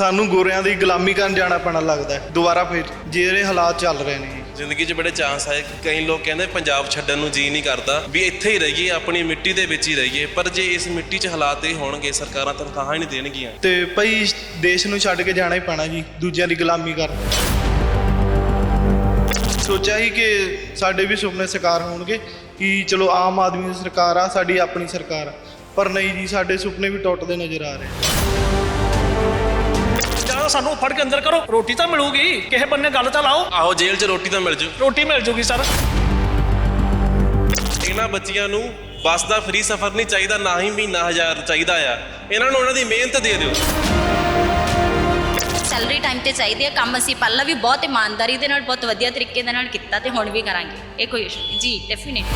ਸਾਨੂੰ ਗੋਰਿਆਂ ਦੀ ਗੁਲਾਮੀ ਕਰਨ ਜਾਣਾ ਪੈਣਾ ਲੱਗਦਾ ਹੈ। ਦੁਬਾਰਾ ਫਿਰ ਜਿਹੜੇ ਹਾਲਾਤ ਚੱਲ ਰਹੇ ਨੇ। ਜ਼ਿੰਦਗੀ 'ਚ ਬੜੇ ਚਾਂਸ ਆਏ ਕਈ ਲੋਕ ਕਹਿੰਦੇ ਪੰਜਾਬ ਛੱਡਣ ਨੂੰ ਜੀ ਨਹੀਂ ਕਰਦਾ। ਵੀ ਇੱਥੇ ਹੀ ਰਹੀਏ ਆਪਣੀ ਮਿੱਟੀ ਦੇ ਵਿੱਚ ਹੀ ਰਹੀਏ। ਪਰ ਜੇ ਇਸ ਮਿੱਟੀ 'ਚ ਹਾਲਾਤ ਇਹ ਹੋਣਗੇ ਸਰਕਾਰਾਂ ਤਨਖਾਹਾਂ ਹੀ ਨਹੀਂ ਦੇਣਗੀਆਂ। ਤੇ ਭਾਈ ਦੇਸ਼ ਨੂੰ ਛੱਡ ਕੇ ਜਾਣਾ ਹੀ ਪੈਣਾ ਜੀ ਦੂਜਿਆਂ ਦੀ ਗੁਲਾਮੀ ਕਰਨ। ਸੋਚਿਆ ਸੀ ਕਿ ਸਾਡੇ ਵੀ ਸੁਪਨੇ ਸਾਕਾਰ ਹੋਣਗੇ ਕਿ ਚਲੋ ਆਮ ਆਦਮੀ ਦੀ ਸਰਕਾਰ ਆ ਸਾਡੀ ਆਪਣੀ ਸਰਕਾਰ ਆ। ਪਰ ਨਹੀਂ ਜੀ ਸਾਡੇ ਸੁਪਨੇ ਵੀ ਟੁੱਟਦੇ ਨਜ਼ਰ ਆ ਰਹੇ ਜਾਂ ਸਾਨੂੰ ਫੜ ਕੇ ਅੰਦਰ ਕਰੋ। ਰੋਟੀ ਤਾਂ ਮਿਲੂਗੀ। ਕਿਸੇ ਬੰਨੇ ਗੱਲ ਤਾਂ ਲਾਓ। ਆਹੋ ਜੇਲ੍ਹ 'ਚ ਰੋਟੀ ਤਾਂ ਮਿਲ ਜੂ। ਰੋਟੀ ਮਿਲ ਜੂਗੀ ਸਰ। ਇਹਨਾਂ ਬੱਚੀਆਂ ਨੂੰ ਬੱਸ ਦਾ ਫ੍ਰੀ ਸਫ਼ਰ ਨਹੀਂ ਚਾਹੀਦਾ ਨਾ ਹੀ ਮਹੀਨਾ ਹਜ਼ਾਰ ਚਾਹੀਦਾ ਆ। ਇਹਨਾਂ ਨੂੰ ਉਹਨਾਂ ਦੀ ਮਿਹਨਤ ਦੇ ਦਿਓ। ਸੈਲਰੀ ਟਾਈਮ ਤੇ ਚਾਹੀਦੀ ਹੈ ਕੰਮ ਅਸੀਂ। ਪਹਿਲਾਂ ਵੀ ਬਹੁਤ ਇਮਾਨਦਾਰੀ ਦੇ ਨਾਲ ਬਹੁਤ ਵਧੀਆ ਤਰੀਕੇ ਦੇ ਨਾਲ ਕੀਤਾ ਤੇ ਹੁਣ ਵੀ ਕਰਾਂਗੇ। ਇਹ ਕੋਈ ਇਸ਼ੂ ਨਹੀਂ। ਜੀ ਡੈਫੀਨਿਟਲੀ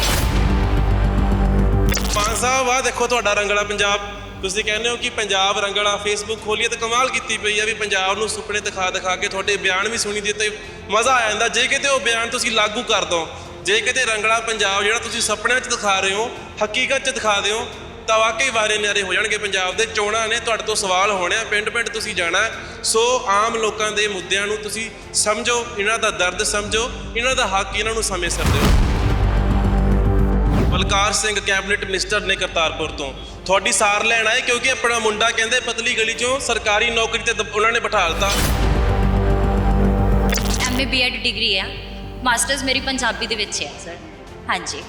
ਸਾਹਿਬ ਆ ਦੇਖੋ ਤੁਹਾਡਾ ਰੰਗਲਾ ਪੰਜਾਬ। ਤੁਸੀਂ ਕਹਿੰਦੇ ਹੋ ਕਿ ਪੰਜਾਬ ਰੰਗਲਾ ਫੇਸਬੁੱਕ ਖੋਲੀਏ ਤਾਂ ਕਮਾਲ ਕੀਤੀ ਪਈ ਆ ਵੀ ਪੰਜਾਬ ਨੂੰ ਸੁਪਨੇ ਦਿਖਾ ਦਿਖਾ ਕੇ ਤੁਹਾਡੇ ਬਿਆਨ ਵੀ ਸੁਣੀ ਦਿੱਤੇ, ਮਜ਼ਾ ਆ ਜਾਂਦਾ। ਜੇ ਕਿਤੇ ਉਹ ਬਿਆਨ ਤੁਸੀਂ ਲਾਗੂ ਕਰ ਦੋ, ਜੇ ਕਿਤੇ ਰੰਗਲਾ ਪੰਜਾਬ ਜਿਹੜਾ ਤੁਸੀਂ ਸੁਪਨਿਆਂ 'ਚ ਦਿਖਾ ਰਹੇ ਹੋ, ਹਕੀਕਤ 'ਚ ਦਿਖਾ ਦਿਓ ਤਾਂ ਵਾਕਈ ਵਾਰੇ ਨਿਆਰੇ ਹੋ ਜਾਣਗੇ ਪੰਜਾਬ ਦੇ। ਚੋਣਾਂ ਨੇ ਤੁਹਾਡੇ ਤੋਂ ਸਵਾਲ ਹੋਣੇ ਆ ਪਿੰਡ ਪਿੰਡ ਤੁਸੀਂ ਜਾਣਾ ਸੋ ਆਮ ਲੋਕਾਂ ਦੇ ਮੁੱਦਿਆਂ ਨੂੰ ਤੁਸੀਂ ਸਮਝੋ, ਇਹਨਾਂ ਦਾ ਦਰਦ ਸਮਝੋ, ਇਹਨਾਂ ਦਾ ਹੱਕ ਇਹਨਾਂ ਨੂੰ ਸਮੇਂ ਸਿਰ ਦਿਓ। ਬਲਕਾਰ ਸਿੰਘ ਕੈਬਨਿਟ ਮਿਨਿਸਟਰ ਨੇ ਕਰਤਾਰਪੁਰ ਤੋਂ। ਤੁਹਾਡੀ ਸਾਰ ਲੈਣ ਆਏ ਕਿਉਂਕਿ ਆਪਣਾ ਮੁੰਡਾ ਕਹਿੰਦੇ ਪਤਲੀ ਗਲੀ ਚੋਂ ਸਰਕਾਰੀ ਨੌਕਰੀ ਤੇ ਦ- ਉਹਨਾਂ ਨੇ ਬਿਠਾ ਦਿੱਤਾ। ਐਮਏ ਬੀਐਡ ਡਿਗਰੀ ਆ। ਮਾਸਟਰਸ ਮੇਰੀ ਪੰਜਾਬੀ ਦੇ ਵਿੱਚ ਆ। ਸਰ ਹਾਂਜੀ।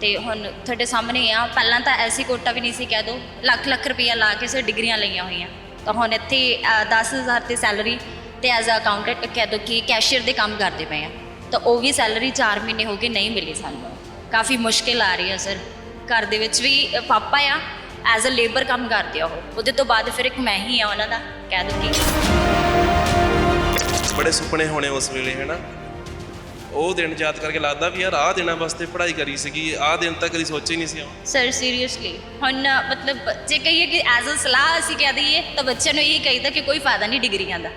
ਤੇ ਹੁਣ ਤੁਹਾਡੇ ਸਾਹਮਣੇ ਆ। ਪਹਿਲਾਂ ਤਾਂ ਐਸੀ ਕੋਟਾ ਵੀ ਨਹੀਂ ਸੀ ਕਹਿ ਦੋ। ਲੱਖ ਲੱਖ ਰੁਪਈਆ ਲਾ ਕੇ ਸਰ ਡਿਗਰੀਆਂ ਲਈਆਂ ਹੋਈਆਂ। ਤਾਂ ਹੁਣ ਇੱਥੇ ਅ, 10000 ਤੇ ਸੈਲਰੀ ਤੇ ਐਜ਼ ਅ ਅਕਾਊਂਟੈਂਟ ਕਹਿ ਦੋ ਕਿ ਕੈਸ਼ੀਅਰ ਦੇ ਕੰਮ ਕਰਦੇ ਪਏ ਆ। ਤਾਂ ਉਹ ਵੀ ਸੈਲਰੀ 4 ਮਹੀਨੇ ਹੋ ਗਏ ਨਹੀਂ ਮਿਲੀ ਸਾਨੂੰ। ਕਾਫੀ ਮੁਸ਼ਕਿਲ ਆ ਰਹੀ ਹੈ ਸਰ ਘਰ ਦੇ ਵਿੱਚ ਵੀ ਪਾਪਾ ਆ ਐਜ਼ ਅ ਲੇਬਰ ਕੰਮ ਕਰਦੇ ਆ ਉਹ। ਉਹਦੇ ਤੋਂ ਬਾਅਦ ਫਿਰ ਇੱਕ ਮੈਂ ਹੀ ਆ ਉਹਨਾਂ ਦਾ ਕਹਿ ਦੋ ਕਿ ਬੜੇ ਸੁਪਨੇ ਹੋਣੇ ਉਸ ਵੇਲੇ ਹੈਨਾ? ਉਹ ਦਿਨ ਯਾਦ ਕਰਕੇ ਲੱਗਦਾ ਵੀ ਯਾਰ ਆਹ ਦਿਨਾਂ ਵਾਸਤੇ ਪੜ੍ਹਾਈ ਕਰੀ ਸੀਗੀ ਆਹ ਦਿਨ ਤਾਂ ਕਦੀ ਸੋਚੇ ਹੀ ਨਹੀਂ ਸੀ। ਸਰ ਸੀਰੀਅਸਲੀ ਹੁਣ ਮਤਲਬ ਜੇ ਕਹੀਏ ਕਿ ਐਜ਼ ਅ ਸਲਾਹ ਅਸੀਂ ਕਹਿ ਦਈਏ ਤਾਂ ਬੱਚਿਆਂ ਨੂੰ ਇਹ ਕਹੀਦਾ ਕਿ ਕੋਈ ਫਾਇਦਾ ਨਹੀਂ ਡਿਗਰੀਆਂ ਦਾ।